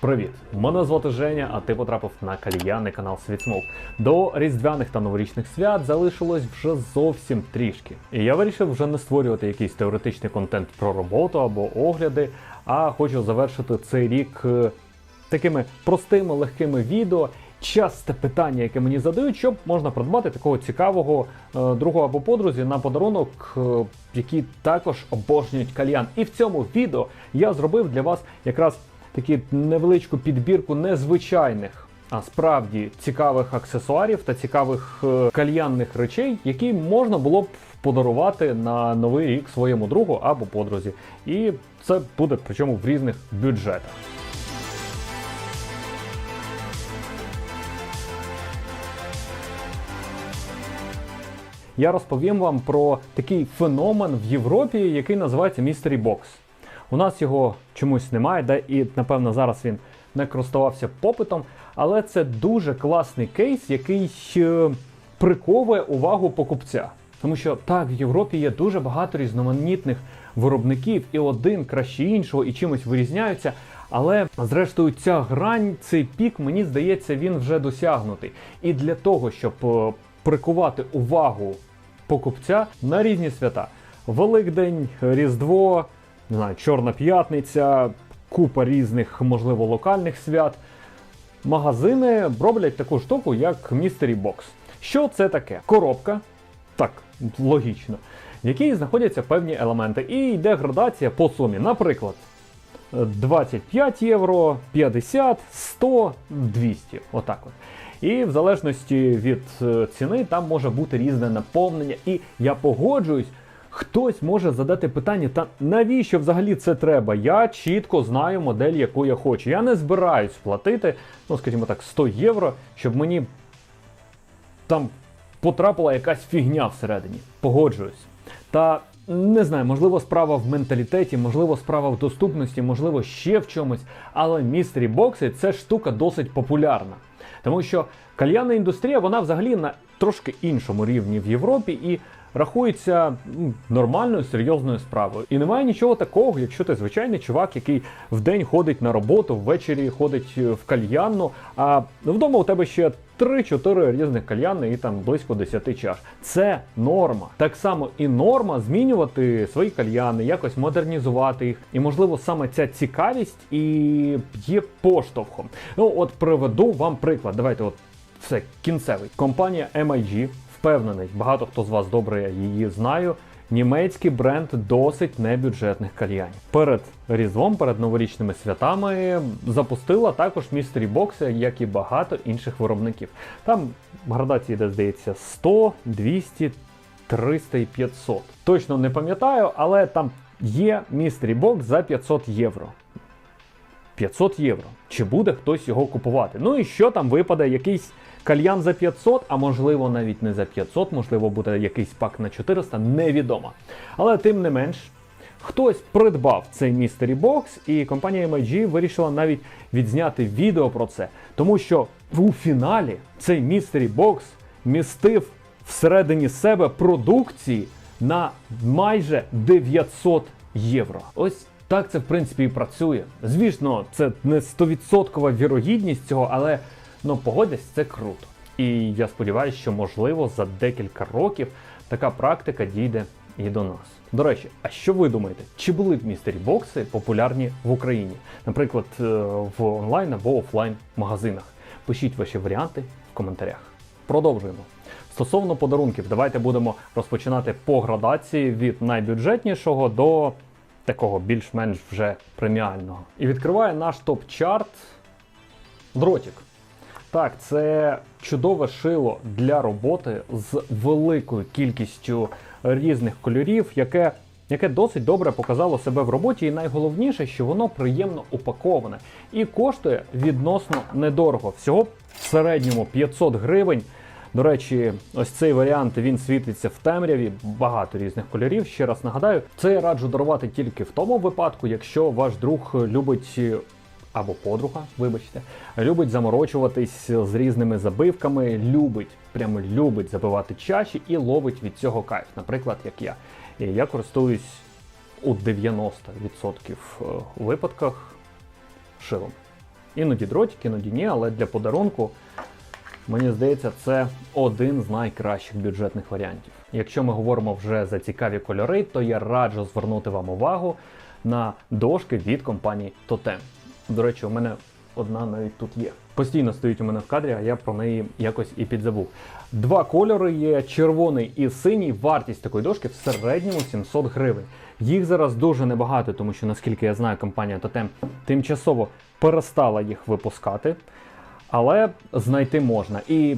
Привіт! Мене звати Женя, а ти потрапив на кальянний канал Світсмок. До різдвяних та новорічних свят залишилось вже зовсім трішки. І я вирішив вже не створювати якийсь теоретичний контент про роботу або огляди, а хочу завершити цей рік е, такими простими, легкими відео. Часте питання, яке мені задають, щоб можна придбати такого цікавого е, другого або подрузі на подарунок, е, які також обожнюють кальян. І в цьому відео я зробив для вас якраз таку невеличку підбірку незвичайних, а справді цікавих аксесуарів та цікавих е, кальянних речей, які можна було б подарувати на новий рік своєму другу або подрузі. І це буде причому в різних бюджетах. я розповім вам про такий феномен в Європі, який називається Mystery Box. У нас його чомусь немає, де і напевно зараз він не користувався попитом, але це дуже класний кейс, який е, приковує увагу покупця. Тому що так, в Європі є дуже багато різноманітних виробників, і один краще іншого, і чимось вирізняються. Але зрештою, ця грань, цей пік, мені здається, він вже досягнутий. І для того, щоб е, прикувати увагу покупця на різні свята: Великдень, Різдво, не знаю, Чорна П'ятниця, купа різних, можливо, локальних свят. Магазини роблять таку штуку, як Mystery Box. Що це таке? Коробка, так, логічно, в якій знаходяться певні елементи, і йде градація по сумі. Наприклад, 25 євро, 50, 100, 200. Отак от. І в залежності від е, ціни там може бути різне наповнення. І я погоджуюсь, хтось може задати питання: та навіщо взагалі це треба? Я чітко знаю модель, яку я хочу. Я не збираюсь платити, ну скажімо так, 100 євро, щоб мені там потрапила якась фігня всередині. Погоджуюсь. Та не знаю, можливо, справа в менталітеті, можливо, справа в доступності, можливо, ще в чомусь. Але містері бокси це штука досить популярна. Тому що кальянна індустрія, вона взагалі на трошки іншому рівні в Європі і рахується ну, нормальною серйозною справою. І немає нічого такого, якщо ти звичайний чувак, який вдень ходить на роботу, ввечері ходить е, в кальянну, а вдома у тебе ще 3-4 різних кальяни і там близько 10 чаш. Це норма. Так само і норма змінювати свої кальяни, якось модернізувати їх. І, можливо, саме ця цікавість і є поштовхом. Ну, от приведу вам приклад. Давайте, от все, кінцевий. Компанія MIG, впевнений, багато хто з вас добре її знаю. Німецький бренд досить небюджетних кальянів. Перед Різдвом, перед новорічними святами запустила також містері бокси, як і багато інших виробників. Там градації, де здається, 100, 200, 300 і 500. Точно не пам'ятаю, але там є містері бокс за 500 євро. 500 євро. Чи буде хтось його купувати? Ну і що там випаде якийсь кальян за 500, а можливо навіть не за 500, можливо, буде якийсь пак на 400, невідомо. Але тим не менш, хтось придбав цей містері бокс, і компанія MIG вирішила навіть відзняти відео про це, тому що у фіналі цей містері бокс містив всередині себе продукції на майже 900 євро. Ось так це в принципі і працює. Звісно, це не 100% вірогідність цього, але ну погодьтесь, це круто. І я сподіваюся, що можливо за декілька років така практика дійде і до нас. До речі, а що ви думаєте? Чи були б містері бокси популярні в Україні? Наприклад, е, в онлайн або офлайн магазинах? Пишіть ваші варіанти в коментарях. Продовжуємо. Стосовно подарунків, давайте будемо розпочинати по градації від найбюджетнішого до такого більш-менш вже преміального. І відкриває наш топ-чарт дротик. Так, це чудове шило для роботи з великою кількістю різних кольорів, яке яке досить добре показало себе в роботі, і найголовніше, що воно приємно упаковане і коштує відносно недорого. Всього в середньому 500 гривень. До речі, ось цей варіант він світиться в темряві, багато різних кольорів. Ще раз нагадаю, це я раджу дарувати тільки в тому випадку, якщо ваш друг любить. Або подруга, вибачте, любить заморочуватись з різними забивками, любить, прямо любить забивати чаші і ловить від цього кайф, наприклад, як я. І я користуюсь у 90% випадках шилом. Іноді дротик, іноді ні, але для подарунку, мені здається, це один з найкращих бюджетних варіантів. Якщо ми говоримо вже за цікаві кольори, то я раджу звернути вам увагу на дошки від компанії Totem. До речі, у мене одна навіть тут є. Постійно стоїть у мене в кадрі, а я про неї якось і підзабув. Два кольори є червоний і синій. Вартість такої дошки в середньому 700 гривень. Їх зараз дуже небагато, тому що, наскільки я знаю, компанія Totem тимчасово перестала їх випускати, але знайти можна. І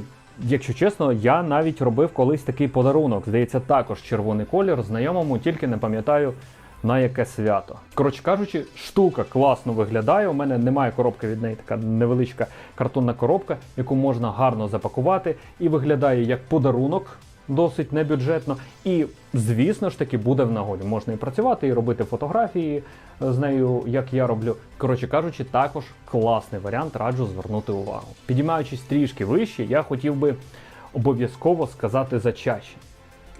якщо чесно, я навіть робив колись такий подарунок. Здається, також червоний колір знайомому, тільки не пам'ятаю на яке свято. Коротше кажучи, штука класно виглядає. У мене немає коробки від неї, така невеличка картонна коробка, яку можна гарно запакувати, і виглядає як подарунок. Досить небюджетно, і звісно ж таки буде в нагоді. Можна і працювати, і робити фотографії з нею, як я роблю. Коротше кажучи, також класний варіант, раджу звернути увагу. Підіймаючись трішки вище, я хотів би обов'язково сказати за чаші.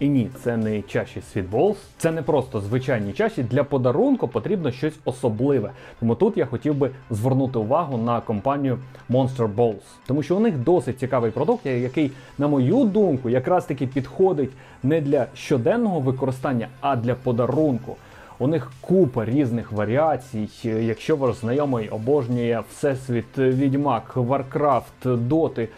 І ні, це не чаші Sweetballs, це не просто звичайні чаші. Для подарунку потрібно щось особливе. Тому тут я хотів би звернути увагу на компанію Monster Balls. Тому що у них досить цікавий продукт, який, на мою думку, якраз таки підходить не для щоденного використання, а для подарунку. У них купа різних варіацій. Якщо ваш знайомий обожнює Всесвіт Відьмак, Варкрафт, Доти,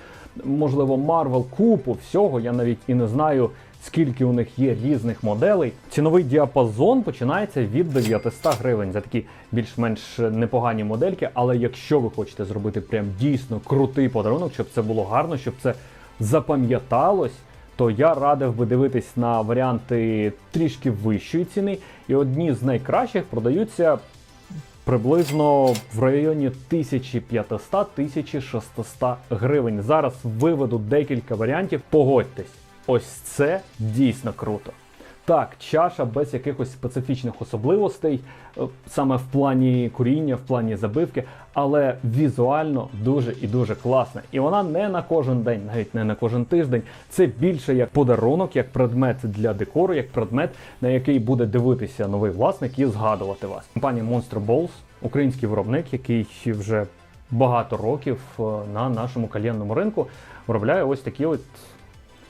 можливо, Марвел, купу всього, я навіть і не знаю скільки у них є різних моделей. Ціновий діапазон починається від 900 гривень за такі більш-менш непогані модельки. Але якщо ви хочете зробити прям дійсно крутий подарунок, щоб це було гарно, щоб це запам'яталось. То я радив би дивитись на варіанти трішки вищої ціни, і одні з найкращих продаються приблизно в районі 1500-1600 гривень. Зараз виведу декілька варіантів. Погодьтесь. Ось це дійсно круто. Так, чаша без якихось специфічних особливостей, е, саме в плані куріння, в плані забивки, але візуально дуже і дуже класна. І вона не на кожен день, навіть не на кожен тиждень. Це більше як подарунок, як предмет для декору, як предмет, на який буде дивитися новий власник і згадувати вас. Компанія Monster Balls, український виробник, який вже багато років е, на нашому кальянному ринку виробляє ось такі от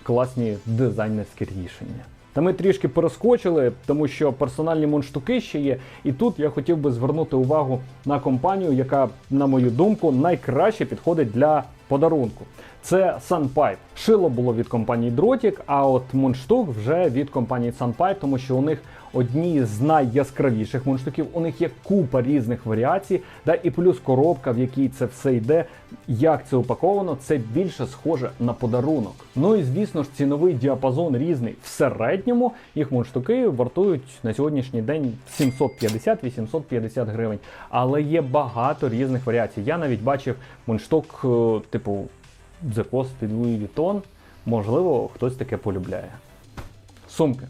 класні дизайнерські рішення. Та ми трішки перескочили, тому що персональні мундштуки ще є. І тут я хотів би звернути увагу на компанію, яка, на мою думку, найкраще підходить для подарунку. Це Sunpipe. Шило було від компанії Дротік, а от мундштук вже від компанії Sunpipe, тому що у них одні з найяскравіших мундштуків. У них є купа різних варіацій, да і плюс коробка, в якій це все йде. Як це упаковано, це більше схоже на подарунок. Ну і звісно ж, ціновий діапазон різний. В середньому їх мундштуки вартують на сьогоднішній день 750-850 гривень. Але є багато різних варіацій. Я навіть бачив мундштук, е, типу Cost від Louis Vuitton. Можливо, хтось таке полюбляє. Сумки.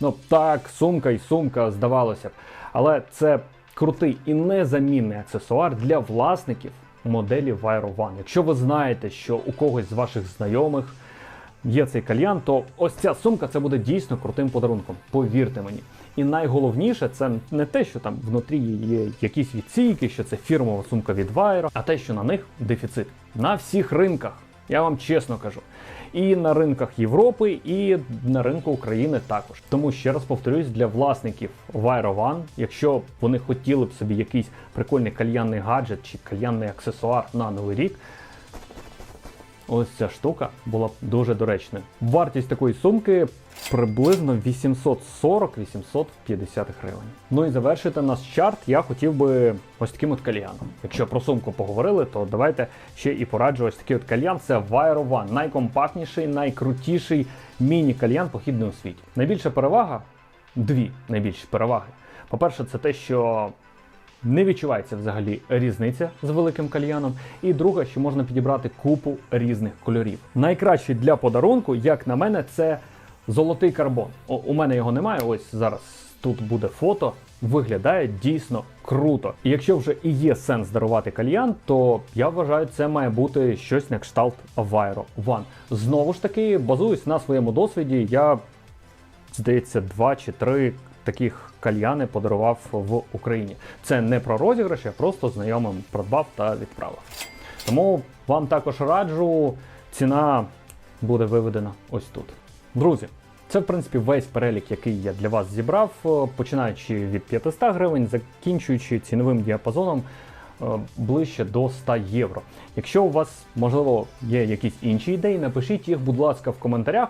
Ну так, сумка і сумка, здавалося б. Але це крутий і незамінний аксесуар для власників моделі Viro One. Якщо ви знаєте, що у когось з ваших знайомих є цей кальян, то ось ця сумка це буде дійсно крутим подарунком. Повірте мені. І найголовніше це не те, що там внутрі є якісь відсійки, що це фірмова сумка від Viro, а те, що на них дефіцит на всіх ринках. Я вам чесно кажу і на ринках Європи, і на ринку України також. Тому ще раз повторюсь, для власників One, якщо вони хотіли б собі якийсь прикольний кальянний гаджет чи кальянний аксесуар на новий рік. Ось ця штука була дуже доречною. Вартість такої сумки приблизно 840-850 гривень. Ну і завершити наш чарт я хотів би ось таким от кальяном. Якщо про сумку поговорили, то давайте ще і пораджу ось такий от кальян. Це Viro One. найкомпактніший, найкрутіший міні-кальян похідний у світі. Найбільша перевага дві найбільші переваги. По-перше, це те, що не відчувається взагалі різниця з великим кальяном. І друге, що можна підібрати купу різних кольорів. Найкраще для подарунку, як на мене, це золотий карбон. О, у мене його немає. Ось зараз тут буде фото. Виглядає дійсно круто. І якщо вже і є сенс дарувати кальян, то я вважаю, це має бути щось на кшталт Viro One. Знову ж таки, базуюсь на своєму досвіді. Я, здається, два чи три таких кальяни подарував в Україні. Це не про розіграш, я просто знайомим придбав та відправив. Тому вам також раджу, ціна буде виведена ось тут. Друзі, це в принципі весь перелік, який я для вас зібрав, е, починаючи від 500 гривень, закінчуючи ціновим діапазоном е, ближче до 100 євро. Якщо у вас, можливо, є якісь інші ідеї, напишіть їх, будь ласка, в коментарях.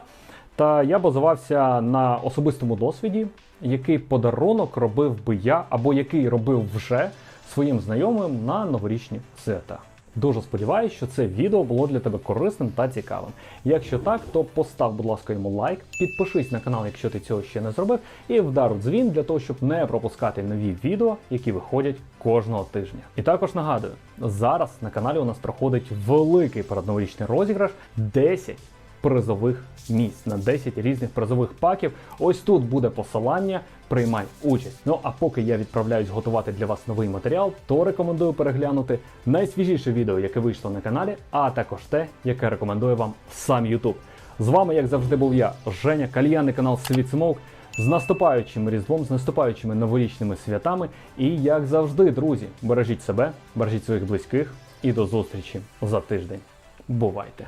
Та я базувався на особистому досвіді, який подарунок робив би я, або який робив вже своїм знайомим на новорічні свята. Дуже сподіваюся, що це відео було для тебе корисним та цікавим. Якщо так, то постав, будь ласка, йому лайк, підпишись на канал, якщо ти цього ще не зробив, і вдар дзвін для того, щоб не пропускати нові відео, які виходять кожного тижня. І також нагадую, зараз на каналі у нас проходить великий передноворічний розіграш 10 призових місць на 10 різних призових паків. Ось тут буде посилання. Приймай участь. Ну а поки я відправляюсь готувати для вас новий матеріал, то рекомендую переглянути найсвіжіше відео, яке вийшло на каналі, а також те, яке рекомендує вам сам YouTube. З вами, як завжди, був я, Женя, кальянний канал Світ Смоук. З наступаючим різдвом, з наступаючими новорічними святами. І як завжди, друзі, бережіть себе, бережіть своїх близьких і до зустрічі за тиждень. Бувайте!